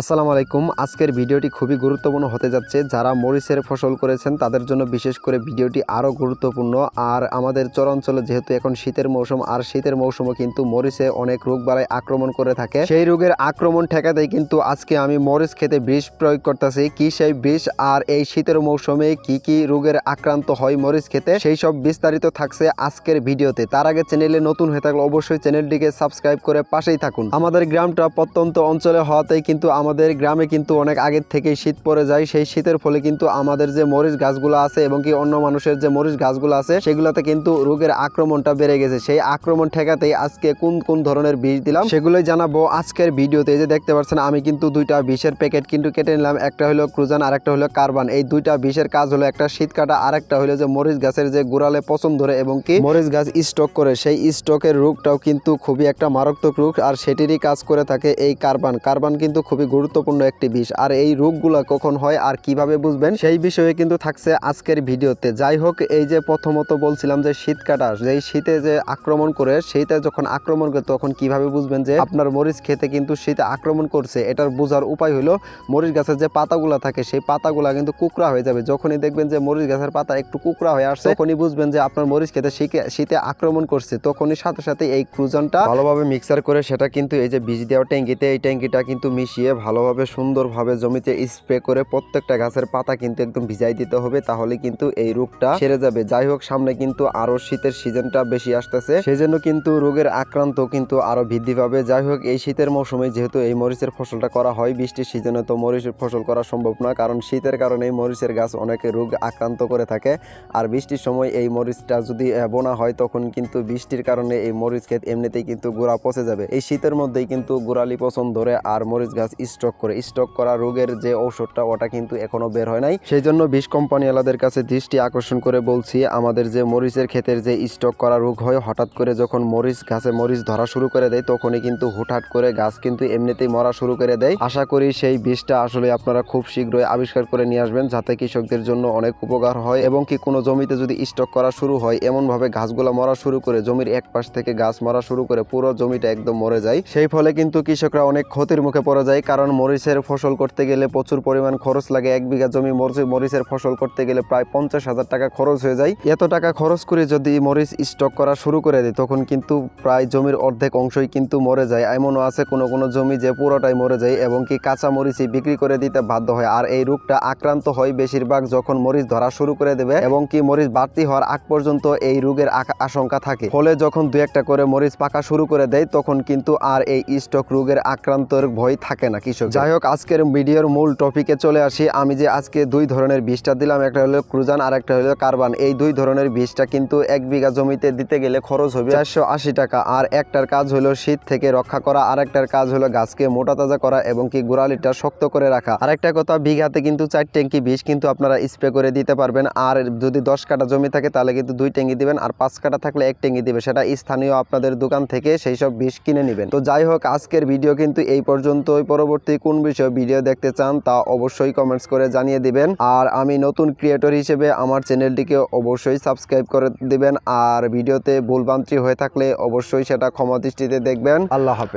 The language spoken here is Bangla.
আসসালামু আলাইকুম। আজকের ভিডিওটি খুবই গুরুত্বপূর্ণ হতে যাচ্ছে। যারা মরিচের ফসল করেছেন, তাদের জন্য বিশেষ করে ভিডিওটি আরও গুরুত্বপূর্ণ। আর আমাদের চরাঞ্চলে যেহেতু এখন শীতের মৌসুম, আর শীতের মৌসুমে কিন্তু মরিচে অনেক রোগ বালাই আক্রমণ করে থাকে। সেই রোগের আক্রমণ ঠেকাতেই কিন্তু আজকে আমি মরিচ খেতে বিষ প্রয়োগ করতেছি। কি সেই বিষ আর এই শীতের মৌসুমে কি কি রোগের আক্রান্ত হয় মরিচ খেতে, সেই সব বিস্তারিত থাকছে আজকের ভিডিওতে। তার আগে চ্যানেলে নতুন হয়ে থাকলে অবশ্যই চ্যানেলটিকে সাবস্ক্রাইব করে পাশেই থাকুন। আমাদের গ্রামটা প্রত্যন্ত অঞ্চলে হওয়াতেই কিন্তু আমাদের গ্রামে কিন্তু অনেক আগের থেকেই শীত পড়ে যায়। সেই শীতের ফলে কিন্তু আমাদের যে মরিচ গাছগুলো আছে এবং কি অন্য মানুষের যে মরিচ গাছগুলো আছে, সেগুলোতে কিন্তু রোগের আক্রমণটা বেড়ে গেছে। সেই আক্রমণ ঠেকাতেই আজকে কোন কোন ধরনের বিষ দিলাম সেগুলোই জানাব আজকের ভিডিওতে। যে দেখতে পাচ্ছেন, আমি কিন্তু দুইটা বিষের প্যাকেট কিন্তু কেটে নিলাম। একটা হলো ক্রুজান আর একটা হলো কার্বান। এই দুইটা বিষের কাজ হলো একটা শীত কাটা আর একটা হলো যে মরিচ গাছের যে গোড়ালে পছন্দ ধরে এবং কি মরিচ গাছ স্টক করে। সেই স্টকের রোগটাও কিন্তু খুবই একটা মারাত্মক রোগ, আর সেটিরই কাজ করে থাকে এই কার্বান। কার্বান কিন্তু খুবই গুরুত্বপূর্ণ একটি বিষ। আর এই রোগগুলো কখন হয় আর কীভাবে বুঝবেন, সেই বিষয়ে কিন্তু থাকছে আজকের ভিডিওতে। যাই হোক, এই যে প্রথমত বলছিলাম যে শীত কাটা যেই শীতে যে আক্রমণ করে, শীতে যখন আক্রমণ করে, তখন কীভাবে বুঝবেন যে আপনার মরিচ খেতে কিন্তু শীতে আক্রমণ করছে। এটার বোঝার উপায় হলো, মরিচ গাছের যে পাতাগুলা থাকে, সেই পাতাগুলা কিন্তু কুকড়া হয়ে যাবে। যখনই দেখবেন যে মরিচ গাছের পাতা একটু কুকড়া হয়ে আসছে, তখনই বুঝবেন যে আপনার মরিচ খেতে শীতে আক্রমণ করছে। তখনই সাথে সাথে এই ক্রুজনটা ভালোভাবে মিক্সার করে সেটা কিন্তু এই যে বীজ দেওয়া ট্যাঙ্কিতে, এই ট্যাঙ্কিটা কিন্তু মিশিয়ে ভালোভাবে, সুন্দরভাবে জমিতে স্প্রে করে প্রত্যেকটা গাছের পাতা কিন্তু একদম ভিজাই দিতে হবে, তাহলে কিন্তু এই রোগটা সেরে যাবে। যাই হোক, সামনে কিন্তু আরও শীতের সিজনটা বেশি আসতেছে, সেজন্য কিন্তু রোগের আক্রান্ত কিন্তু আরও বৃদ্ধি পাবে। যাই হোক, এই শীতের মৌসুমে যেহেতু এই মরিচের ফসলটা করা হয়, বৃষ্টির সিজনে তো মরিচের ফসল করা সম্ভব না, কারণ শীতের কারণে মরিচের গাছ অনেকে রোগ আক্রান্ত করে থাকে। আর বৃষ্টির সময় এই মরিচটা যদি বোনা হয়, তখন কিন্তু বৃষ্টির কারণে এই মরিচ ক্ষেত এমনিতেই কিন্তু গোড়া পচে যাবে। এই শীতের মধ্যেই কিন্তু গোড়ালি পছন্দ ধরে, আর মরিচ গাছ স্টক করে স্টক করা রোগের যে ঔষধটা, ওটা কিন্তু এখনও বের হয় নাই। সেই জন্য বিষ কোম্পানিওয়ালাদের কাছে দৃষ্টি আকর্ষণ করে বলছি, আমাদের যে মরিচের ক্ষেতের যে স্টক করা রোগ হয়, হঠাৎ করে যখন মরিচ গাছে মরিচ ধরা শুরু করে দেয়, তখনই কিন্তু হুটহাট করে গাছ কিন্তু এমনিতেই মরা শুরু করে দেয়। আশা করি সেই বিষটা আসলে আপনারা খুব শীঘ্রই আবিষ্কার করে নিয়ে আসবেন, যাতে কৃষকদের জন্য অনেক উপকার হয় এবং কি কোনো জমিতে যদি স্টক করা শুরু হয় এমন ভাবে গাছগুলো মরা শুরু করে, জমির এক পাশ থেকে গাছ মরা শুরু করে পুরো জমিটা একদম মরে যায়। সেই ফলে কিন্তু কৃষকরা অনেক ক্ষতির মুখে পড়ে যায় কারণ মরিচের ফসল করতে গেলে প্রচুর পরিমাণ খরচ লাগে। এক বিঘা জমি মরিচ- মরিচের ফসল করতে গেলে প্রায় পঞ্চাশ হাজার টাকা খরচ হয়ে যায়। এত টাকা খরচ করে যদি মরিচ স্টক করা শুরু করে দেয়, তখন কিন্তু প্রায় জমির অর্ধেক অংশই কিন্তু মরে যায়। এমনও আছে কোনো কোনো জমি যে পুরোটাই মরে যায় এবং কি কাঁচা মরিচই বিক্রি করে দিতে বাধ্য হয়। আর এই রোগটা আক্রান্ত হয় বেশিরভাগ যখন মরিচ ধরা শুরু করে দেবে এবং কি মরিচ বাড়তি হওয়ার আগ পর্যন্ত এই রোগের আশঙ্কা থাকে। ফলে যখন দু একটা করে মরিচ পাকা শুরু করে দেয়, তখন কিন্তু আর এই স্টক রোগের আক্রান্তর ভয় থাকে না। কৃষক যাই হোক, আজকের ভিডিওর মূল টপিকে চলে আসি। আমি যে আজকে দুই ধরনের বীজটা দিলাম, একটা হলো ক্রুজান আর একটা হলো কার্বান। এই দুই ধরনের বীজটা কিন্তু এক বিঘা জমিতে দিতে গেলে খরচ হবে চারশো আশি টাকা। আর একটার কাজ হলো শীত থেকে রক্ষা করা, আর একটার কাজ হলো গাছকে মোটা তাজা করা এবং কি গোড়ালিটা শক্ত করে রাখা। আর একটা কথা, বিঘাতে কিন্তু চার ট্যাঙ্কি বীজ কিন্তু আপনারা স্প্রে করে দিতে পারবেন। আর যদি দশ কাটা জমি থাকে, তাহলে কিন্তু দুই ট্যাঙ্কি দিবেন। আর পাঁচ কাটা থাকলে এক ট্যাঙ্কি দিবে। সেটা স্থানীয় আপনাদের দোকান থেকে সেই সব বীজ কিনে নেবেন। তো যাই হোক, আজকের ভিডিও কিন্তু এই পর্যন্তই। পরবর্তী কোন বিষয়ে ভিডিও দেখতে চান তা অবশ্যই কমেন্টস করে জানিয়ে দিবেন। আর আমি নতুন ক্রিয়েটর হিসেবে আমার চ্যানেলটিকে অবশ্যই সাবস্ক্রাইব করে দিবেন। আর ভিডিওতে ভুলভ্রান্তি হয়ে থাকলে অবশ্যই সেটা ক্ষমা দৃষ্টিতে দেখবেন। আল্লাহ হাফেজ।